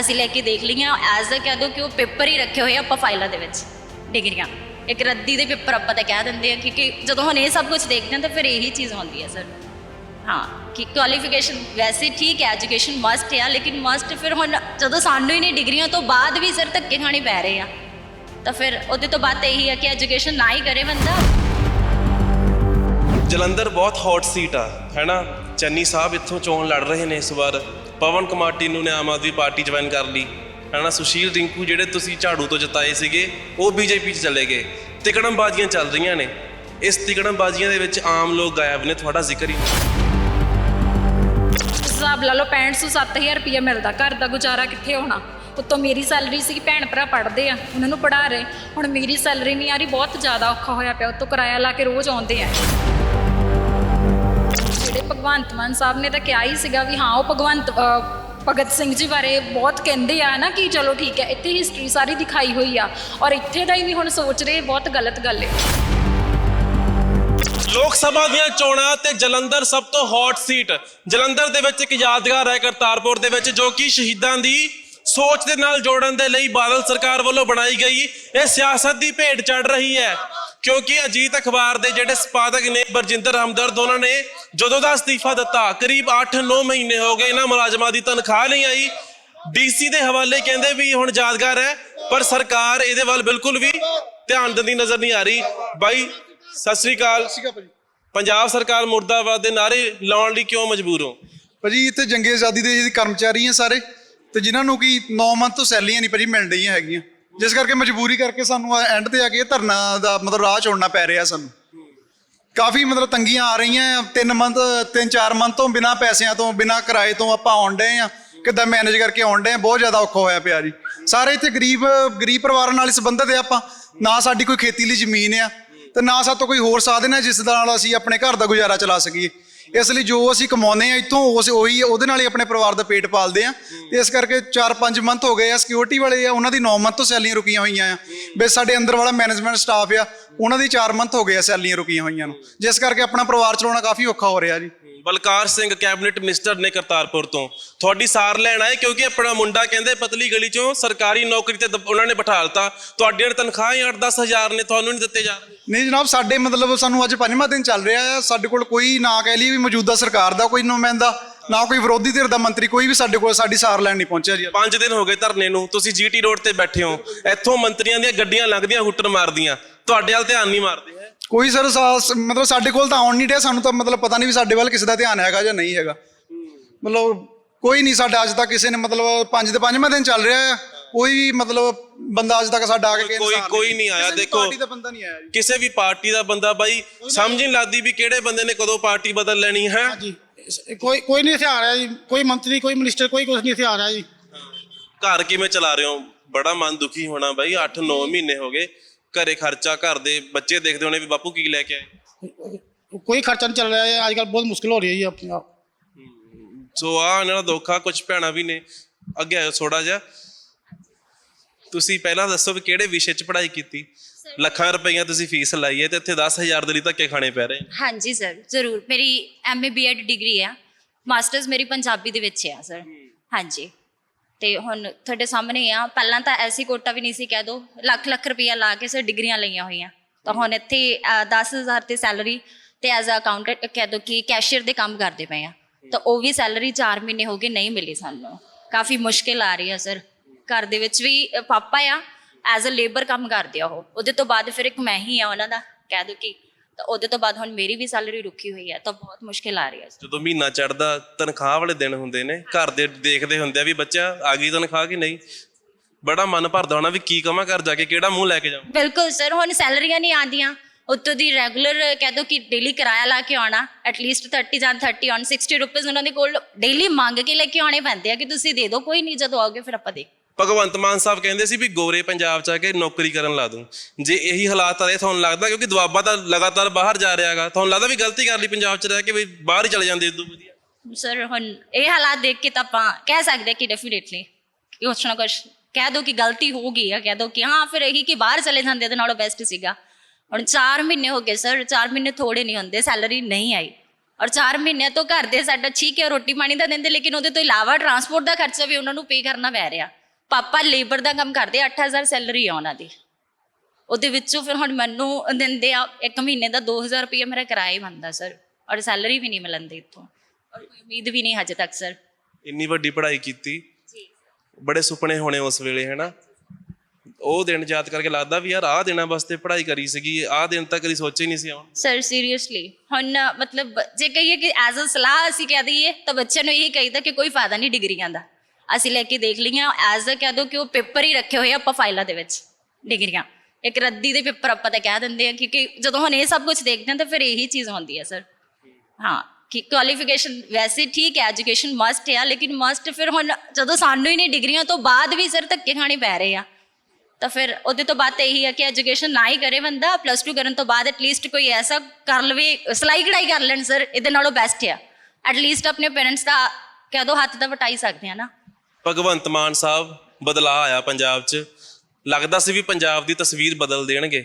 ਅਸੀਂ ਲੈ ਕੇ ਦੇਖ ਲਈਆਂ ਐਜ਼ ਅ ਕਹਿ ਦੋ ਕਿ ਉਹ ਪੇਪਰ ਹੀ ਰੱਖੇ ਹੋਏ ਆ ਆਪਾਂ ਫਾਈਲਾਂ ਦੇ ਵਿੱਚ ਡਿਗਰੀਆਂ। ਇੱਕ ਰੱਦੀ ਦੇ ਪੇਪਰ ਆਪਾਂ ਤਾਂ ਕਹਿ ਦਿੰਦੇ ਆ ਕਿਉਂਕਿ ਜਦੋਂ ਹੁਣ ਇਹ ਸਭ ਕੁਝ ਦੇਖਦੇ ਹਾਂ ਤਾਂ ਫਿਰ ਇਹੀ ਚੀਜ਼ ਹੁੰਦੀ ਹੈ ਸਰ। ਹਾਂ, ਕਿ ਕੁਆਲੀਫਿਕੇਸ਼ਨ ਵੈਸੇ ਠੀਕ ਹੈ ਐਜੂਕੇਸ਼ਨ ਮਸਟ ਹੈ, ਲੇਕਿਨ ਮਸਟ ਫਿਰ ਹੁਣ ਜਦੋਂ ਸਾਨੂੰ ਹੀ ਨਹੀਂ ਡਿਗਰੀਆਂ ਤੋਂ ਬਾਅਦ ਵੀ ਸਰ ਧੱਕੇ ਖਾਣੇ ਪੈ ਰਹੇ ਆ। ਤਾਂ ਫਿਰ ਉਹਦੇ ਤੋਂ ਬਾਅਦ ਇਹੀ ਹੈ ਕਿ ਐਜੂਕੇਸ਼ਨ ਨਾ ਹੀ ਕਰੇ ਬੰਦਾ। ਜਲੰਧਰ ਬਹੁਤ ਹੌਟ ਸੀਟ ਆ ਹੈਨਾ ਚੰਨੀ ਸਾਹਿਬ ਇੱਥੋਂ ਚੋਣ ਲੜ ਰਹੇ ਨੇ ਇਸ ਵਾਰ। ਪਵਨ ਕੁਮਾਰ ਟੀਨੂ ਨੇ ਆਮ ਆਦਮੀ ਪਾਰਟੀ ਜੁਆਇਨ ਕਰ ਲਈ। ਹੈਨਾ, ਸੁਸ਼ੀਲ ਰਿੰਕੂ ਜਿਹੜੇ ਤੁਸੀਂ ਝਾੜੂ ਤੋਂ ਜਿਤਾਏ ਸੀਗੇ, ਉਹ ਬੀਜੇਪੀ 'ਚ ਚਲੇ ਗਏ। ਤਿਕੜਮਬਾਜ਼ੀਆਂ ਚੱਲ ਰਹੀਆਂ ਨੇ। ਇਸ ਤਿਕੜਮਬਾਜ਼ੀਆਂ ਦੇ ਵਿੱਚ ਆਮ ਲੋਕ ਗਾਇਬ ਨੇ, ਤੁਹਾਡਾ ਜ਼ਿਕਰ ਹੀ ਹਿਸਾਬ ਲਾ ਲਓ 65 7000 ਰੁਪਇਆ ਮਿਲਦਾ, ਘਰ ਦਾ ਗੁਜ਼ਾਰਾ ਕਿੱਥੇ ਹੋਣਾ? ਉੱਤੋਂ ਮੇਰੀ ਸੈਲਰੀ ਸੀ ਭੈਣ ਭਰਾ ਪੜਦੇ ਆ, ਉਹਨਾਂ ਨੂੰ ਪੜਾ ਰਹੇ। ਹੁਣ ਮੇਰੀ ਸੈਲਰੀ ਨਹੀਂ ਆ ਰਹੀ ਬਹੁਤ ਜ਼ਿਆਦਾ ਔਖਾ ਹੋਇਆ ਪਿਆ, ਉੱਤੋਂ ਕਿਰਾਇਆ ਲਾ ਕੇ ਰੋਜ਼ ਆਉਂਦੇ ਆ। ਜਿਹੜੇ ਭਗਵੰਤ ਮਾਨ ਸਾਹਿਬ ਨੇ ਤਾਂ ਕਿਹਾ ਹੀ ਸੀਗਾ ਵੀ ਹਾਂ, ਉਹ ਭਗਵੰਤ ਭਗਤ ਸਿੰਘ ਜੀ ਬਾਰੇ ਬਹੁਤ ਕਹਿੰਦੇ ਆ ਨਾ ਕਿ ਚਲੋ ਠੀਕ ਹੈ, ਇੱਥੇ ਹਿਸਟਰੀ ਸਾਰੀ ਦਿਖਾਈ ਹੋਈ ਆ ਔਰ ਇੱਥੇ ਦਾ ਹੀ ਵੀ ਹੁਣ ਸੋਚ ਰਹੇ, ਬਹੁਤ ਗਲਤ ਗੱਲ ਹੈ। ਲੋਕ ਸਭਾ ਦੀਆਂ ਚੋਣਾਂ ਤੇ ਜਲੰਧਰ ਸਭ ਤੋਂ ਹੌਟ ਸੀਟ ਜਲੰਧਰ ਦੇ ਵਿੱਚ ਇੱਕ ਯਾਦਗਾਰ ਹੈ ਕਰਤਾਰਪੁਰ ਦੇ ਵਿੱਚ, ਜੋ ਕਿ ਸ਼ਹੀਦਾਂ ਦੀ ਸੋਚ ਦੇ ਨਾਲ ਜੋੜਨ ਦੇ ਲਈ ਬਾਦਲ ਸਰਕਾਰ ਵੱਲੋਂ ਬਣਾਈ ਗਈ। ਇਹ ਸਿਆਸਤ ਦੀ ਭੇਟ ਚੜ ਰਹੀ ਹੈ। ਕਿਉਂਕਿ ਅਜੀਤ ਅਖਬਾਰ ਦੇ ਜਿਹੜੇ ਸੰਪਾਦਕ ਨੇ ਬਰਜਿੰਦਰ ਹਮਦਰਦ ਉਹਨਾਂ ਨੇ ਜਦੋਂ ਦਾ ਅਸਤੀਫਾ ਦਿੱਤਾ ਕਰੀਬ 8-9 ਮਹੀਨੇ ਹੋ ਗਏ ਇਹਨਾਂ ਮੁਲਾਜ਼ਮਾਂ ਦੀ ਤਨਖਾਹ ਨਹੀਂ ਆਈ। ਡੀਸੀ ਦੇ ਹਵਾਲੇ ਕਹਿੰਦੇ ਵੀ ਹੁਣ ਯਾਦਗਾਰ ਹੈ ਪਰ ਸਰਕਾਰ ਇਹਦੇ ਵੱਲ ਬਿਲਕੁਲ ਵੀ ਧਿਆਨ ਦਿੰਦੀ ਨਜ਼ਰ ਨਹੀਂ ਆ ਰਹੀ। ਬਾਈ ਸਤਿ ਸ੍ਰੀ ਅਕਾਲ। ਪੰਜਾਬ ਸਰਕਾਰ ਮੁਰਦਾਬਾਦ ਦੇ ਨਾਰੇ ਲਾਉਣ ਲਈ ਕਿਉਂ ਮਜਬੂਰ ਹੋ? ਭਾਜੀ ਇੱਥੇ ਜੰਗੇ ਆਜ਼ਾਦੀ ਦੇ ਜਿਹੜੇ ਕਰਮਚਾਰੀ ਆ ਸਾਰੇ ਤੇ ਜਿਨ੍ਹਾਂ ਨੂੰ ਕੀ 9 ਮੰਥ ਤੋਂ ਸੈਲੀਆਂ ਨਹੀਂ ਭਾਜੀ ਮਿਲ ਰਹੀਆਂ ਹੈਗੀਆਂ। ਜਿਸ ਕਰਕੇ ਮਜਬੂਰੀ ਕਰਕੇ ਸਾਨੂੰ ਐਂਡ ਤੇ ਆ ਕੇ ਧਰਨਾ ਦਾ ਮਤਲਬ ਰਾਹ ਛੋੜਨਾ ਪੈ ਰਿਹਾ ਸਾਨੂੰ। ਕਾਫੀ ਮਤਲਬ ਤੰਗੀਆਂ ਆ ਰਹੀਆਂ ਤਿੰਨ ਮੰਥ, ਤਿੰਨ ਚਾਰ ਮੰਥ ਤੋਂ ਬਿਨਾ ਪੈਸਿਆਂ ਤੋਂ, ਬਿਨਾ ਕਿਰਾਏ ਤੋਂ ਆਪਾਂ ਆਉਣ ਡਏ ਆ, ਕਿੱਦਾਂ ਮੈਨੇਜ ਕਰਕੇ ਆਉਣ ਡਏ ਆ, ਬਹੁਤ ਜ਼ਿਆਦਾ ਔਖਾ ਹੋਇਆ ਪਿਆ ਜੀ। ਸਾਰੇ ਇੱਥੇ ਗਰੀਬ ਗਰੀਬ ਪਰਿਵਾਰਾਂ ਨਾਲ ਹੀ ਸੰਬੰਧਿਤ ਆ ਆਪਾਂ, ਨਾ ਸਾਡੀ ਕੋਈ ਖੇਤੀ ਲਈ ਜ਼ਮੀਨ ਆ ਤੇ ਨਾ ਸਾਡੇ ਤੋਂ ਕੋਈ ਹੋਰ ਸਾਧਨ ਹੈ ਜਿਸ ਦੇ ਨਾਲ ਅਸੀਂ ਆਪਣੇ ਘਰ ਦਾ ਗੁਜ਼ਾਰਾ ਚਲਾ ਸਕੀਏ। ਇਸ ਲਈ ਜੋ ਅਸੀਂ ਕਮਾਉਂਦੇ ਆ ਇੱਥੋਂ ਉਸ ਉਹੀ, ਉਹਦੇ ਨਾਲ ਹੀ ਆਪਣੇ ਪਰਿਵਾਰ ਦਾ ਪੇਟ ਪਾਲਦੇ ਆ ਤੇ ਇਸ ਕਰਕੇ 4-5 ਮੰਥ ਹੋ ਗਏ ਆ ਸਿਕਿਉਰਿਟੀ ਵਾਲੇ ਆ, ਉਹਨਾਂ ਦੀ 9 ਮੰਥ ਤੋਂ ਸੈਲਰੀਆਂ ਰੁਕੀਆਂ ਹੋਈਆਂ ਆ। ਬੇ ਸਾਡੇ ਅੰਦਰ ਵਾਲਾ ਮੈਨੇਜਮੈਂਟ ਸਟਾਫ ਆ, ਉਹਨਾਂ ਦੀ 4 ਮੰਥ ਹੋ ਗਏ ਆ ਸੈਲੀਆਂ ਰੁਕੀਆਂ ਹੋਈਆਂ ਨੂੰ। ਜਿਸ ਕਰਕੇ ਆਪਣਾ ਪਰਿਵਾਰ ਚਲਾਉਣਾ ਕਾਫੀ ਔਖਾ ਹੋ ਰਿਹਾ ਜੀ। ਬਲਕਾਰ ਸਿੰਘ ਕੈਬਨਿਟ ਮਿਨਿਸਟਰ ਨੇ ਕਰਤਾਰਪੁਰ ਤੋਂ। ਤੁਹਾਡੀ ਸਾਰ ਲੈਣ ਆਏ ਕਿਉਂਕਿ ਆਪਣਾ ਮੁੰਡਾ ਕਹਿੰਦੇ ਪਤਲੀ ਗਲੀ ਚੋਂ ਸਰਕਾਰੀ ਨੌਕਰੀ ਤੇ ਉਹਨਾਂ ਨੇ ਬਿਠਾ ਦਿੱਤਾ। ਤੁਹਾਡੀਆਂ ਤਨਖਾਹਾਂ 8-10 ਹਜ਼ਾਰ ਨੇ ਤੁਹਾਨੂੰ ਨਹੀਂ ਦਿੱਤੇ ਜਾ ਰਹੇ। ਨਹੀਂ ਜਨਾਬ ਸਾਡੇ ਮਤਲਬ ਸਾਨੂੰ ਅੱਜ ਪੰਜਵਾਂ ਦਿਨ ਚੱਲ ਰਿਹਾ ਆ ਸਾਡੇ ਕੋਲ ਕੋਈ ਨਾ ਕਹਿ ਲਈ ਵੀ ਮੌਜੂਦਾ ਸਰਕਾਰ ਦਾ ਕੋਈ ਨੁਮਾਇੰਦਾ ਨਾ ਕੋਈ ਵਿਰੋਧੀ ਧਿਰ ਦਾ ਮੰਤਰੀ ਕੋਈ ਵੀ ਸਾਡੇ ਕੋਲ ਸਾਡੀ ਸਾਰ ਲੈਣ ਨਹੀਂ ਪਹੁੰਚਿਆ ਜੀ 5 ਦਿਨ ਹੋ ਗਏ ਧਰਨੇ ਨੂੰ। ਤੁਸੀਂ ਜੀਟੀ ਰੋਡ ਤੇ ਬੈਠੇ ਹੋ। ਇੱਥੋਂ ਮੰਤਰੀਆਂ ਦੀਆਂ ਗੱਡੀਆਂ ਲੰਘਦੀਆਂ ਹੁੱਟਰ ਮਾਰਦੀਆਂ। ਤੁਹਾਡੇ ਵੱਲ ਧਿਆਨ ਨਹੀਂ ਮਾਰਦੇ। ਹੈ ਕੋਈ ਸਰ ਮਤਲਬ ਸਾਡੇ ਕੋਲ ਤਾਂ ਆਉਣ ਨਹੀਂ ਰਿਹਾ ਸਾਨੂੰ ਤਾਂ ਮਤਲਬ ਪਤਾ ਨਹੀਂ ਵੀ ਸਾਡੇ ਵੱਲ ਕਿਸੇ ਦਾ ਧਿਆਨ ਹੈਗਾ ਜਾਂ ਨਹੀਂ ਹੈਗਾ। ਮਤਲਬ ਕੋਈ ਨਹੀਂ ਸਾਡਾ ਅੱਜ ਤੱਕ ਕਿਸੇ ਨੇ ਮਤਲਬ ਪੰਜ ਦੇ ਪੰਜਵਾਂ ਦਿਨ ਚੱਲ ਰਿਹਾ ਆ ਕੋਈ ਵੀ ਮਤਲਬ ਬੰਦਾ ਅੱਜ ਤੱਕ ਸਾਡਾ ਆ ਕੇ ਕੋਈ- ਕੋਈ ਨਹੀਂ ਆਇਆ, ਦੇਖੋ। ਪਾਰਟੀ ਦਾ ਬੰਦਾ ਨਹੀਂ ਆਇਆ ਜੀ। ਕਿਸੇ ਵੀ ਪਾਰਟੀ ਦਾ ਬੰਦਾ ਬਾਈ ਸਮਝ ਨਹੀਂ ਲੱਗਦੀ ਵੀ ਕਿਹੜੇ ਬੰਦੇ ਨੇ ਕਦੋਂ ਪਾਰਟੀ ਬਦਲ ਲੈਣੀ ਹੈ। ਕੋਈ ਕੋਈ ਨਹੀਂ ਇੱਥੇ ਆ ਰਿਹਾ ਜੀ ਕੋਈ ਮੰਤਰੀ ਕੋਈ ਮਿਨਿਸਟਰ ਕੋਈ ਕੁਝ ਨਹੀਂ ਇੱਥੇ ਆ ਰਿਹਾ ਜੀ। ਘਰ ਕਿਵੇਂ ਚਲਾ ਰਹੇ ਹੋ? ਬੜਾ ਮਨ ਦੁਖੀ ਹੋਣਾ ਬਾਈ 8-9 ਮਹੀਨੇ ਹੋ ਗਏ। ਘਰੇ ਖਰਚਾ ਘਰ ਦੇ ਬੱਚੇ ਦੇਖਦੇ ਹੋਣੇ ਵੀ ਬਾਪੂ ਕੀ ਲੈ ਕੇ ਆਏ। ਕੋਈ ਖਰਚਾ ਨਹੀਂ ਚੱਲ ਰਿਹਾ ਹੈ ਅੱਜ ਕੱਲ ਬਹੁਤ ਮੁਸ਼ਕਿਲ ਹੋ ਰਹੀ ਹੈ ਜੀ ਆਪਣੇ। ਆਪ ਸੋ ਆ ਇਹਨਾਂ ਦਾ ਦੁੱਖ ਆ ਕੁਝ ਭੈਣਾਂ ਵੀ ਨੇ। ਅੱਗੇ ਆਇਓ ਥੋੜਾ ਜਿਹਾ। ਤੁਸੀਂ ਪਹਿਲਾਂ ਦੱਸੋ ਵੀ ਕਿਹੜੇ ਵਿਸ਼ੇ 'ਚ ਪੜ੍ਹਾਈ ਕੀਤੀ? ਲੱਖਾਂ ਰੁਪਈਆ ਤੁਸੀਂ ਫੀਸ ਲਾਈ ਹੈ ਤੇ ਇੱਥੇ 10000 ਦੇ ਲਈ ਧੱਕੇ ਖਾਣੇ ਪੈ ਰਹੇ ਹਾਂਜੀ ਸਰ ਜ਼ਰੂਰ। ਮੇਰੀ ਐਮਏ ਬੀਐਡ ਡਿਗਰੀ ਆ। ਮਾਸਟਰਸ ਮੇਰੀ ਪੰਜਾਬੀ ਦੇ ਵਿੱਚ ਆ ਸਰ। ਹਾਂਜੀ। ਤੇ ਹੁਣ ਤੁਹਾਡੇ ਸਾਹਮਣੇ ਆ। ਪਹਿਲਾਂ ਤਾਂ ਐਸੀ ਕੋਟਾ ਵੀ ਨਹੀਂ ਸੀ ਕਹਿ ਦੋ। ਲੱਖ ਲੱਖ ਰੁਪਇਆ ਲਾ ਕੇ ਸਰ ਡਿਗਰੀਆਂ ਲਈਆਂ ਹੋਈਆਂ। ਤਾਂ ਹੁਣ ਇੱਥੇ ਅ, 10000 ਤੇ ਸੈਲਰੀ ਤੇ ਐਜ਼ ਅ ਅਕਾਊਂਟੈਂਟ ਕਹਿ ਦੋ ਕਿ ਕੈਸ਼ੀਅਰ ਦੇ ਕੰਮ ਕਰਦੇ ਪਏ ਆ। ਤਾਂ ਉਹ ਵੀ ਸੈਲਰੀ 4 ਮਹੀਨੇ ਹੋ ਗਏ ਨਹੀਂ ਮਿਲੀ ਸਾਨੂੰ। ਕਾਫੀ ਮੁਸ਼ਕਿਲ ਆ ਰਹੀ ਆ ਸਰ। ਘਰ ਦੇ ਵਿੱਚ ਵੀ ਪਾਪਾ ਆ। ਐਜ਼ ਅ ਲੇਬਰ ਕੰਮ ਕਰਦੇ ਆ ਉਹ। ਉਹਦੇ ਤੋਂ ਬਾਅਦ ਫਿਰ ਇੱਕ ਮੈਂ ਹੀ ਆ ਉਹਨਾਂ ਦਾ। ਕਹਿ ਦੋ ਕਿ ਤਾਂ ਉਹਦੇ ਤੋਂ ਬਾਅਦ ਹੁਣ ਮੇਰੀ ਵੀ ਸੈਲਰੀ ਰੁਕੀ ਹੋਈ ਹੈ ਤਾਂ ਬਹੁਤ ਮੁਸ਼ਕਿਲ ਆ ਰਹੀ ਹੈ। ਜਦੋਂ ਮਹੀਨਾ ਚੜਦਾ ਤਨਖਾਹ ਵਾਲੇ ਦਿਨ ਹੁੰਦੇ ਨੇ ਘਰ ਦੇ ਦੇਖਦੇ ਹੁੰਦੇ ਆ ਵੀ ਬੱਚਾ ਆ ਗਈ ਤਨਖਾਹ ਕਿ ਨਹੀਂ? ਬੜਾ ਮਨ ਭਰਦਾ ਹੋਣਾ ਵੀ ਕੀ ਕਵਾਂ ਘਰ ਜਾ ਕੇ ਕਿਹੜਾ ਮੂੰਹ ਲੈ ਕੇ ਜਾਵਾਂ? ਬਿਲਕੁਲ ਸਰ ਹੁਣ ਸੈਲਰੀਆਂ ਨਹੀਂ ਆਉਂਦੀਆਂ। ਉੱਤੋਂ ਦੀ ਰੈਗੂਲਰ ਕਹਿ ਦੋ ਕਿ ਡੇਲੀ ਕਿਰਾਇਆ ਲਾ ਕੇ ਆਉਣਾ ਐਟਲੀਸਟ 30 ਜਾਂ 30 ਔਨ 60 ਰੁਪਏ ਉਹਨਾਂ ਦੇ ਕੋਲ ਡੇਲੀ ਮੰਗ ਕੇ ਲੈ ਕੇ ਆਉਣੇ ਪੈਂਦੇ ਆ ਕਿ ਤੁਸੀਂ ਦੇ ਦਿਓ ਕੋਈ ਨਹੀਂ ਜਦੋਂ ਆਓਗੇ ਫਿਰ ਆਪਾਂ ਦੇ ਭਗਵੰਤ ਮਾਨ ਸਾਹਿਬ ਕਹਿੰਦੇ ਸੀ ਵੀ ਗੋਰੇ ਪੰਜਾਬ ਚ ਆ ਕੇ ਨੌਕਰੀ ਕਰਨ ਲਾ ਦੂੰ। ਜੇ ਇਹੀ ਹਾਲਾਤ ਆ ਰਹੇ, ਤੁਹਾਨੂੰ ਲੱਗਦਾ ਕਿਉਂਕਿ ਦੁਆਬਾ ਤਾਂ ਲਗਾਤਾਰ ਬਾਹਰ ਜਾ ਰਿਹਾ ਤੁਹਾਨੂੰ ਲੱਗਦਾ ਵੀ ਗਲਤੀ ਕਰ ਲਈ ਪੰਜਾਬ ਚ ਰਹਿ ਕੇ ਵੀ ਬਾਹਰ ਹੀ ਚਲੇ ਜਾਂਦੇ ਇਦੋਂ ਵਧੀਆ? ਸਰ ਹੁਣ ਇਹ ਹਾਲਾਤ ਦੇਖ ਕੇ ਤਾਂ ਆਪਾਂ ਕਹਿ ਸਕਦੇ ਕਿ ਡੈਫੀਨੇਟਲੀ ਕੁਛ ਨਾ ਕੁਛ ਕਹਿ ਦੋ ਕਿ ਗਲਤੀ ਹੋ ਗਈ ਆ, ਕਹਿ ਦੋ ਕਿ ਹਾਂ, ਫਿਰ ਇਹੀ ਕਿ ਬਾਹਰ ਚਲੇ ਜਾਂਦੇ ਇਹਦੇ ਨਾਲੋਂ ਬੈਸਟ ਸੀਗਾ। ਹੁਣ 4 ਮਹੀਨੇ ਹੋ ਗਏ ਸਰ 4 ਮਹੀਨੇ ਥੋੜੇ ਨਹੀਂ ਹੁੰਦੇ ਸੈਲਰੀ ਨਹੀਂ ਆਈ। ਔਰ 4 ਮਹੀਨਿਆਂ ਤੋਂ ਘਰ ਦੇ ਸਾਡਾ ਠੀਕ ਹੈ ਰੋਟੀ ਪਾਣੀ ਦਾ ਦਿੰਦੇ, ਲੇਕਿਨ ਉਹਦੇ ਤੋਂ ਇਲਾਵਾ ਟਰਾਂਸਪੋਰਟ ਦਾ ਖਰਚਾ ਵੀ ਉਹਨਾਂ ਨੂੰ ਪੇ ਕਰਨਾ ਪੈ ਰਿਹਾ। ਪਾਪਾ ਲੇਬਰ ਦਾ ਕੰਮ ਕਰਦੇ 8000 ਸੈਲਰੀ ਆ ਉਹਨਾਂ ਦੀ। ਉਹਦੇ ਵਿੱਚੋਂ ਫਿਰ ਹੁਣ ਮੈਨੂੰ ਦਿੰਦੇ ਆ ਇੱਕ ਮਹੀਨੇ ਦਾ 2000 ਰੁਪਏ ਮੇਰਾ ਕਿਰਾਇਆ ਹੀ ਬਣਦਾ ਸਰ। ਔਰ ਸੈਲਰੀ ਵੀ ਨਹੀਂ ਮਿਲਦੀ ਇੱਥੋਂ। ਔਰ ਕੋਈ ਉਮੀਦ ਵੀ ਨਹੀਂ ਹਜੇ ਤੱਕ ਸਰ। ਇੰਨੀ ਵੱਡੀ ਪੜ੍ਹਾਈ ਕੀਤੀ। ਬੜੇ ਸੁਪਨੇ ਹੋਣੇ ਉਸ ਵੇਲੇ ਹੈਨਾ? ਉਹ ਦਿਨ ਯਾਦ ਕਰਕੇ ਲੱਗਦਾ ਵੀ ਯਾਰ ਆਹ ਦਿਨਾਂ ਵਾਸਤੇ ਪੜ੍ਹਾਈ ਕਰੀ ਸੀਗੀ ਆਹ ਦਿਨ ਤਾਂ ਕਦੀ ਸੋਚੇ ਨਹੀਂ ਸੀ ਆਉਣ ਸਰ ਸੀਰੀਅਸਲੀ ਹੁਣ ਮਤਲਬ ਜੇ ਕਹੀਏ ਕਿ ਐਜ਼ ਅ ਸਲਾਹ ਅਸੀਂ ਕਹਿ ਦਈਏ ਤਾਂ ਬੱਚਿਆਂ ਨੂੰ ਇਹ ਕਹੀਦਾ ਕਿ ਕੋਈ ਫਾਇਦਾ ਨਹੀਂ ਡਿਗਰੀਆਂ ਦਾ। ਅਸੀਂ ਲੈ ਕੇ ਦੇਖ ਲਈਆਂ। ਐਜ਼ ਅ ਕਹਿ ਦੋ ਕਿ ਉਹ ਪੇਪਰ ਹੀ ਰੱਖੇ ਹੋਏ ਆ ਆਪਾਂ ਫਾਈਲਾਂ ਦੇ ਵਿੱਚ, ਡਿਗਰੀਆਂ। ਇੱਕ ਰੱਦੀ ਦੇ ਪੇਪਰ ਆਪਾਂ ਤਾਂ ਕਹਿ ਦਿੰਦੇ ਆ, ਕਿਉਂਕਿ ਜਦੋਂ ਹੁਣ ਇਹ ਸਭ ਕੁਝ ਦੇਖਦੇ ਹਾਂ ਤਾਂ ਫਿਰ ਇਹੀ ਚੀਜ਼ ਹੁੰਦੀ ਹੈ ਸਰ ਹਾਂ, ਕਿ ਕੁਆਲੀਫਿਕੇਸ਼ਨ ਵੈਸੇ ਠੀਕ ਹੈ ਐਜੂਕੇਸ਼ਨ ਮਸਟ ਹੈ ਲੇਕਿਨ ਮਸਟ ਫਿਰ ਹੁਣ ਜਦੋਂ ਸਾਨੂੰ ਹੀ ਨਹੀਂ ਡਿਗਰੀਆਂ, ਤੋਂ ਬਾਅਦ ਵੀ ਸਰ ਧੱਕੇ ਖਾਣੇ ਪੈ ਰਹੇ ਆ। ਤਾਂ ਫਿਰ ਉਹਦੇ ਤੋਂ ਬਾਅਦ ਇਹੀ ਹੈ ਕਿ ਐਜੂਕੇਸ਼ਨ ਨਾ ਹੀ ਕਰੇ ਬੰਦਾ ਪਲੱਸ 2 ਕਰਨ ਤੋਂ ਬਾਅਦ ਐਟਲੀਸਟ ਕੋਈ ਐਸਾ ਕਰ ਲਵੇ, ਸਿਲਾਈ ਕਢਾਈ ਕਰ ਲੈਣ ਸਰ ਇਹਦੇ ਨਾਲੋਂ ਬੈਸਟ ਆ। ਐਟਲੀਸਟ ਆਪਣੇ ਪੇਰੈਂਟਸ ਦਾ ਕਹਿ ਦੋ ਹੱਥ ਦਾ ਵਟਾਈ ਸਕਦੇ ਆ ਨਾ। ਭਗਵੰਤ ਮਾਨ ਸਾਹਿਬ ਬਦਲਾ ਆਇਆ ਪੰਜਾਬ 'ਚ। ਲੱਗਦਾ ਸੀ ਵੀ ਪੰਜਾਬ ਦੀ ਤਸਵੀਰ ਬਦਲ ਦੇਣਗੇ।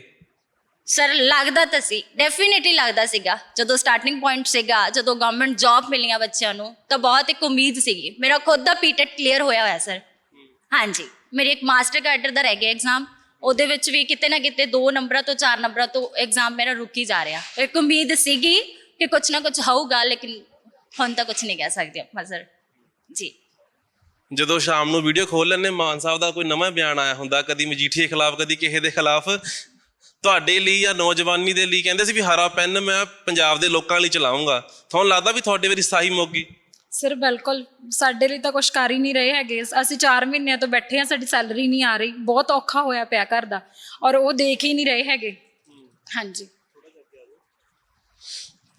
ਸਰ ਲੱਗਦਾ ਤਾਂ ਸੀ। ਡੈਫੀਨਿਟਲੀ ਲੱਗਦਾ ਸੀਗਾ। ਜਦੋਂ ਸਟਾਰਟਿੰਗ ਪੁਆਇੰਟ ਸੀਗਾ, ਜਦੋਂ ਗਵਰਨਮੈਂਟ ਜੌਬ ਮਿਲੀਆਂ ਬੱਚਿਆਂ ਨੂੰ, ਤਾਂ ਬਹੁਤ ਇੱਕ ਉਮੀਦ ਸੀਗੀ। ਮੇਰਾ ਖੁਦ ਦਾ ਪੀਟੈਟ ਕਲੀਅਰ ਹੋਇਆ ਹੋਇਆ ਸਰ ਹਾਂਜੀ। ਮੇਰੇ ਇੱਕ ਮਾਸਟਰ ਕੈਡਰ ਦਾ ਰਹਿ ਗਿਆ ਐਗਜ਼ਾਮ ਉਹਦੇ ਵਿੱਚ ਵੀ ਕਿਤੇ ਨਾ ਕਿਤੇ 2 ਨੰਬਰਾਂ ਤੋਂ 4 ਨੰਬਰਾਂ ਤੋਂ ਐਗਜ਼ਾਮ ਮੇਰਾ ਰੁਕੀ ਜਾ ਰਿਹਾ। ਇੱਕ ਉਮੀਦ ਸੀਗੀ ਕਿ ਕੁਝ ਨਾ ਕੁਝ ਹੋਊਗਾ, ਲੇਕਿਨ ਹੁਣ ਤਾਂ ਕੁਝ ਨਹੀਂ ਕਹਿ ਸਕਦੇ ਆਪਾਂ ਸਰ ਜੀ। ਜਦੋਂ ਸ਼ਾਮ ਨੂੰ ਵੀਡੀਓ ਖੋਲ ਲੈਂਦੇ ਮਾਨ ਸਾਹਿਬ ਦਾ ਕੋਈ ਨਵਾਂ ਬਿਆਨ ਆਇਆ ਹੁੰਦਾ ਕਦੀ ਮਜੀਠੀਏ ਖਿਲਾਫ ਕਦੀ ਕਿਸੇ ਦੇ ਖਿਲਾਫ। ਤੁਹਾਡੇ ਲਈ ਜਾਂ ਨੌਜਵਾਨੀ ਦੇ ਲਈ ਕਹਿੰਦੇ ਸੀ ਵੀ ਹਰਾ ਪੈਨ ਮੈਂ ਪੰਜਾਬ ਦੇ ਲੋਕਾਂ ਲਈ ਚਲਾਉਂਗਾ। ਤੁਹਾਨੂੰ ਲੱਗਦਾ ਵੀ ਤੁਹਾਡੇ ਵਾਰੀ ਸਾਹੀ ਮੋਗੀ ਸਰ ਬਿਲਕੁਲ। ਸਾਡੇ ਲਈ ਤਾਂ ਕੁਝ ਕਰ ਹੀ ਨਹੀਂ ਰਹੇ ਹੈਗੇ। ਅਸੀਂ 4 ਮਹੀਨਿਆਂ ਤੋਂ ਬੈਠੇ ਆ ਸਾਡੀ ਸੈਲਰੀ ਨਹੀਂ ਆ ਰਹੀ। ਬਹੁਤ ਔਖਾ ਹੋਇਆ ਪਿਆ ਘਰ ਦਾ। ਔਰ ਉਹ ਦੇਖ ਹੀ ਨਹੀਂ ਰਹੇ ਹੈਗੇ। ਹਾਂਜੀ।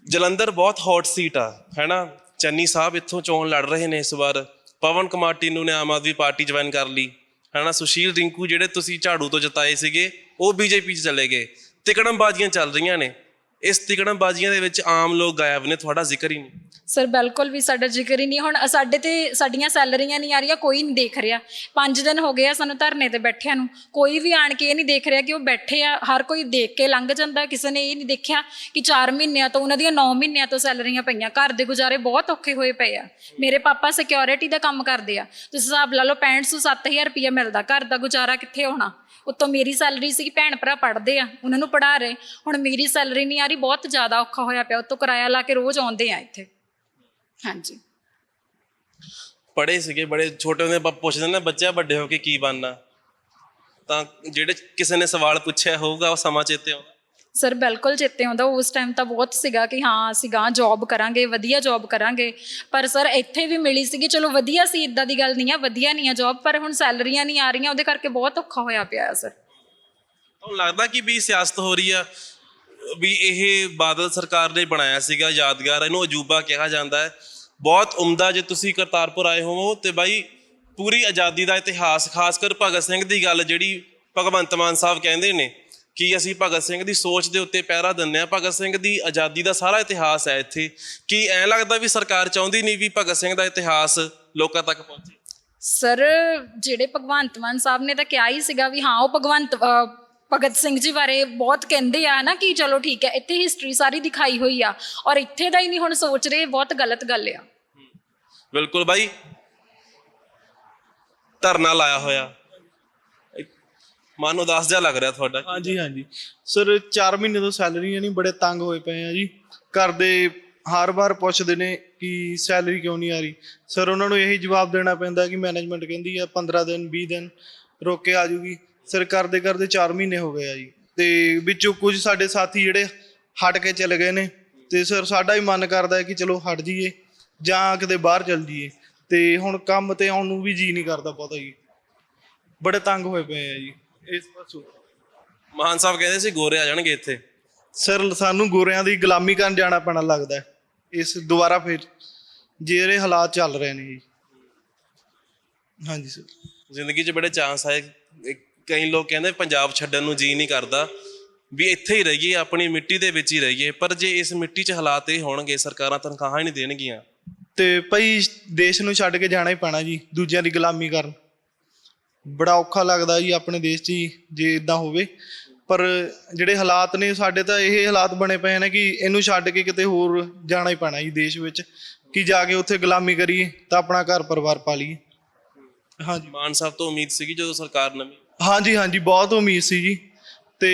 ਜਲੰਧਰ ਬਹੁਤ ਹੌਟ ਸੀਟ ਆ ਹੈਨਾ ਚੰਨੀ ਸਾਹਿਬ ਇੱਥੋਂ ਚੋਣ ਲੜ ਰਹੇ ਨੇ ਇਸ ਵਾਰ। ਪਵਨ ਕੁਮਾਰ ਟੀਨੂ ਨੇ ਆਮ ਆਦਮੀ ਪਾਰਟੀ ਜੁਆਇਨ ਕਰ ਲਈ। ਹੈਨਾ, ਸੁਸ਼ੀਲ, ਰਿੰਕੂ ਜਿਹੜੇ ਤੁਸੀਂ ਝਾੜੂ ਤੋਂ ਜਿਤਾਏ ਸੀਗੇ, ਉਹ ਬੀਜੇਪੀ 'ਚ ਚਲੇ ਗਏ। ਤਿਕੜਮਬਾਜ਼ੀਆਂ ਚੱਲ ਰਹੀਆਂ ਨੇ। ਇਸ ਤਿਕੜਮਬਾਜ਼ੀਆਂ ਦੇ ਵਿੱਚ ਆਮ ਲੋਕ ਗਾਇਬ ਨੇ, ਤੁਹਾਡਾ ਜ਼ਿਕਰ ਹੀ ਨਹੀਂ। ਸਰ ਬਿਲਕੁਲ ਵੀ ਸਾਡਾ ਜ਼ਿਕਰ ਹੀ ਨਹੀਂ। ਹੁਣ ਸਾਡੇ ਤੇ ਸਾਡੀਆਂ ਸੈਲਰੀਆਂ ਨਹੀਂ ਆ ਰਹੀਆਂ, ਕੋਈ ਨਹੀਂ ਦੇਖ ਰਿਹਾ। 5 ਦਿਨ ਹੋ ਗਏ ਆ ਸਾਨੂੰ ਧਰਨੇ ਤੇ ਬੈਠਿਆਂ ਨੂੰ। ਕੋਈ ਵੀ ਆਣ ਕੇ ਇਹ ਨਹੀਂ ਦੇਖ ਰਿਹਾ ਕਿ ਉਹ ਬੈਠੇ ਆ, ਹਰ ਕੋਈ ਦੇਖ ਕੇ ਲੰਘ ਜਾਂਦਾ, ਕਿਸੇ ਨੇ ਇਹ ਨਹੀਂ ਦੇਖਿਆ ਕਿ 4 ਮਹੀਨਿਆਂ ਤੋਂ, ਉਹਨਾਂ ਦੀਆਂ 9 ਮਹੀਨਿਆਂ ਤੋਂ ਸੈਲਰੀਆਂ ਪਈਆਂ। ਘਰ ਦੇ ਗੁਜ਼ਾਰੇ ਬਹੁਤ ਔਖੇ ਹੋਏ ਪਏ ਆ। ਮੇਰੇ ਪਾਪਾ ਸਿਕਿਉਰਿਟੀ ਦਾ ਕੰਮ ਕਰਦੇ ਆ। ਤੁਸੀਂ ਹਿਸਾਬ ਲਾ ਲਓ 65 ਤੋਂ 7000 ਰੁਪਇਆ ਮਿਲਦਾ। ਘਰ ਦਾ ਗੁਜ਼ਾਰਾ ਕਿੱਥੇ ਹੋਣਾ? ਉੱਤੋਂ ਮੇਰੀ ਸੈਲਰੀ ਸੀ ਭੈਣ ਭਰਾ ਪੜ੍ਹਦੇ ਆ, ਉਹਨਾਂ ਨੂੰ ਪੜ੍ਹਾ ਰਹੇ। ਹੁਣ ਮੇਰੀ ਸੈਲਰੀ ਨਹੀਂ ਆ ਰਹੀ, ਬਹੁਤ ਜ਼ਿਆਦਾ ਔਖਾ ਹੋਇਆ ਪਿਆ, ਉੱਤੋਂ ਕਿਰਾਇਆ ਲਾ ਕੇ ਰੋਜ਼ ਆਉਂਦੇ ਆ ਇੱਥੇ। ਹਾਂਜੀ। ਪੜ੍ਹੇ ਸੀਗੇ, ਬੜੇ ਛੋਟੇ ਹੁੰਦੇ ਆਪਾਂ ਪੁੱਛਦੇ ਨੇ, ਬੱਚਾ ਵੱਡੇ ਹੋ ਕੇ ਕੀ ਬਣਨਾ? ਤਾਂ ਜਿਹੜੇ ਕਿਸੇ ਨੇ ਸਵਾਲ ਪੁੱਛਿਆ ਹੋਊਗਾ, ਉਹ ਸਮਾਂ ਚੇਤੇ ਆਉਂਦਾ। ਸਰ, ਬਿਲਕੁਲ ਚੇਤੇ ਆਉਂਦਾ। ਉਸ ਟਾਈਮ ਤਾਂ ਬਹੁਤ ਸੀਗਾ ਕਿ ਹਾਂ, ਅਸੀਂ ਗਾਂ ਜੌਬ ਕਰਾਂਗੇ, ਵਧੀਆ ਜੌਬ ਕਰਾਂਗੇ। ਪਰ ਸਰ, ਇੱਥੇ ਵੀ ਮਿਲੀ ਸੀਗੀ, ਚਲੋ ਵਧੀਆ ਸੀ ਇਦਾਂ ਦੀ ਗੱਲ ਨਹੀਂ ਆ, ਵਧੀਆ ਨਹੀਂ ਆ ਜੌਬ ਪਰ ਹੁਣ ਸੈਲਰੀਆਂ ਨਹੀਂ ਆ ਰਹੀਆਂ, ਉਹਦੇ ਕਰਕੇ ਬਹੁਤ ਔਖਾ ਹੋਇਆ ਪਿਆ ਸਰ। ਤੁਹਾਨੂੰ ਲੱਗਦਾ ਕਿ ਵੀ ਸਿਆਸਤ ਹੋ ਰਹੀ ਆ, ਵੀ ਇਹ ਬਾਦਲ ਸਰਕਾਰ ਨੇ ਬਣਾਇਆ ਸੀਗਾ ਯਾਦਗਾਰ, ਇਹਨੂੰ ਅਜੂਬਾ ਕਿਹਾ ਜਾਂਦਾ ਹੈ। ਬਹੁਤ ਉਮਦਾ ਜੇ ਤੁਸੀਂ ਕਰਤਾਰਪੁਰ ਆਏ ਹੋਵੋ ਤੇ ਬਾਈ, ਪੂਰੀ ਆਜ਼ਾਦੀ ਦਾ ਇਤਿਹਾਸ ਖਾਸ ਕਰ ਭਗਤ ਸਿੰਘ ਦੀ ਗੱਲ ਜਿਹੜੀ ਭਗਵੰਤ ਮਾਨ ਸਾਹਿਬ ਕਹਿੰਦੇ ਨੇ ਕਿ ਅਸੀਂ ਭਗਤ ਸਿੰਘ ਦੀ ਸੋਚ ਦੇ ਉੱਤੇ ਪਹਿਰਾ ਦਿੰਦੇ ਆ ਭਗਤ ਸਿੰਘ ਦੀ ਆਜ਼ਾਦੀ ਦਾ ਸਾਰਾ ਇਤਿਹਾਸ ਹੈ ਇੱਥੇ। ਕੀ ਐਂ ਲੱਗਦਾ ਵੀ ਸਰਕਾਰ ਚਾਹੁੰਦੀ ਨਹੀਂ ਵੀ ਭਗਤ ਸਿੰਘ ਦਾ ਇਤਿਹਾਸ ਲੋਕਾਂ ਤੱਕ ਪਹੁੰਚੇ? ਸਰ ਜਿਹੜੇ ਭਗਵੰਤ ਮਾਨ ਸਾਹਿਬ ਨੇ ਤਾਂ ਕਿਹਾ ਹੀ ਸੀਗਾ ਵੀ ਹਾਂ ਉਹ ਭਗਵੰਤ ਭਗਤ ਸਿੰਘ ਜੀ ਬਾਰੇ ਬਹੁਤ ਕਹਿੰਦੇ ਆ ਨਾ ਕਿ ਚਲੋ ਠੀਕ ਹੈ ਇੱਥੇ ਹਿਸਟਰੀ ਸਾਰੀ ਦਿਖਾਈ ਹੋਈ ਆ ਔਰ ਇੱਥੇ ਦਾ ਹੀ ਨਹੀਂ ਹੁਣ ਸੋਚ ਰਹੇ ਬਹੁਤ ਗਲਤ ਗੱਲ ਆ। ਬਿਲਕੁਲ ਬਾਈ। ਧਰਨਾ ਲਾਇਆ ਹੋਇਆ। ਮਨ ਉਦਾਸ ਜਿਹਾ ਲੱਗ ਰਿਹਾ ਤੁਹਾਡਾ। ਹਾਂਜੀ ਹਾਂਜੀ। ਸਰ 4 ਮਹੀਨੇ ਤੋਂ ਸੈਲਰੀ ਨਹੀਂ ਬੜੇ ਤੰਗ ਹੋਏ ਪਏ ਆ ਜੀ। ਘਰ ਦੇ ਹਰ ਵਾਰ ਪੁੱਛਦੇ ਨੇ ਕਿ ਸੈਲਰੀ ਕਿਉਂ ਨਹੀਂ ਆ ਰਹੀ? ਸਰ ਉਹਨਾਂ ਨੂੰ ਇਹੀ ਜਵਾਬ ਦੇਣਾ ਪੈਂਦਾ ਕਿ ਮੈਨੇਜਮੈਂਟ ਕਹਿੰਦੀ ਆ 15 ਦਿਨ 20 ਦਿਨ ਰੋਕ ਕੇ ਆ ਜੂਗੀ ਸਰ ਕਰਦੇ ਕਰਦੇ 4 ਮਹੀਨੇ ਹੋ ਗਏ ਆ ਜੀ। ਤੇ ਵਿੱਚੋਂ ਕੁਝ ਸਾਡੇ ਸਾਥੀ ਜਿਹੜੇ ਹਟ ਕੇ ਚਲੇ ਗਏ ਨੇ। ਤੇ ਸਰ ਸਾਡਾ ਹੀ ਮਨ ਕਰਦਾ ਹੈ ਕਿ ਚਲੋ ਹਟ ਜਾਈਏ ਜਾਂ ਕਿਤੇ ਬਾਹਰ ਚਲ ਜਾਈਏ। ਤੇ ਹੁਣ ਕੰਮ ਤੇ ਆਉਣ ਨੂੰ ਵੀ ਜੀ ਨਹੀਂ ਕਰਦਾ ਬਹੁਤਾ ਜੀ। ਬੜੇ ਤੰਗ ਹੋਏ ਪਏ ਆ ਜੀ। ਇਸ ਪਾਸੋਂ। ਮਾਨ ਸਾਹਿਬ ਕਹਿੰਦੇ ਸੀ ਗੋਰੇ ਆ ਜਾਣਗੇ ਇੱਥੇ। ਸਰ ਸਾਨੂੰ ਗੋਰਿਆਂ ਦੀ ਗੁਲਾਮੀ ਕਰਨ ਜਾਣਾ ਪੈਣਾ ਲੱਗਦਾ ਹੈ। ਇਸ ਦੁਬਾਰਾ ਫਿਰ ਜਿਹੜੇ ਹਾਲਾਤ ਚੱਲ ਰਹੇ ਨੇ ਜੀ। ਹਾਂਜੀ ਸਰ। ਜ਼ਿੰਦਗੀ 'ਚ ਬੜੇ ਚਾਂਸ ਆਏ। ਕਈ ਲੋਕ ਕਹਿੰਦੇ ਪੰਜਾਬ ਛੱਡਣ ਨੂੰ ਜੀ ਨਹੀਂ ਕਰਦਾ। ਵੀ ਇੱਥੇ ਹੀ ਰਹੀਏ ਆਪਣੀ ਮਿੱਟੀ ਦੇ ਵਿੱਚ ਹੀ ਰਹੀਏ। ਪਰ ਜੇ ਇਸ ਮਿੱਟੀ 'ਚ ਹਾਲਾਤ ਇਹ ਹੋਣਗੇ ਸਰਕਾਰਾਂ ਤਨਖਾਹਾਂ ਹੀ ਨਹੀਂ ਦੇਣਗੀਆਂ। ਤੇ ਭਾਈ ਦੇਸ਼ ਨੂੰ ਛੱਡ ਕੇ ਜਾਣਾ ਹੀ ਪੈਣਾ ਜੀ ਦੂਜਿਆਂ ਦੀ ਗੁਲਾਮੀ ਕਰਨ। ਬੜਾ ਔਖਾ ਲੱਗਦਾ ਜੀ ਆਪਣੇ ਦੇਸ਼ 'ਚ ਹੀ ਜੇ ਇਦਾਂ ਹੋਵੇ। ਪਰ ਜਿਹੜੇ ਹਾਲਾਤ ਨੇ ਸਾਡੇ ਤਾਂ ਇਹ ਹਾਲਾਤ ਬਣੇ ਪਏ ਨੇ ਕਿ ਇਹਨੂੰ ਛੱਡ ਕੇ ਕਿਤੇ ਹੋਰ ਜਾਣਾ ਹੀ ਪੈਣਾ ਜੀ ਦੇਸ਼ ਵਿੱਚ। ਕਿ ਜਾ ਕੇ ਉੱਥੇ ਗੁਲਾਮੀ ਕਰੀਏ ਤਾਂ ਆਪਣਾ ਘਰ ਪਰਿਵਾਰ ਪਾਲੀਏ ਹਾਂਜੀ। ਮਾਨ ਸਾਹਿਬ ਤੋਂ ਉਮੀਦ ਸੀਗੀ ਜਦੋਂ ਸਰਕਾਰ ਨਵੀਂ? ਹਾਂਜੀ ਹਾਂਜੀ ਬਹੁਤ ਉਮੀਦ ਸੀ ਜੀ। ਤੇ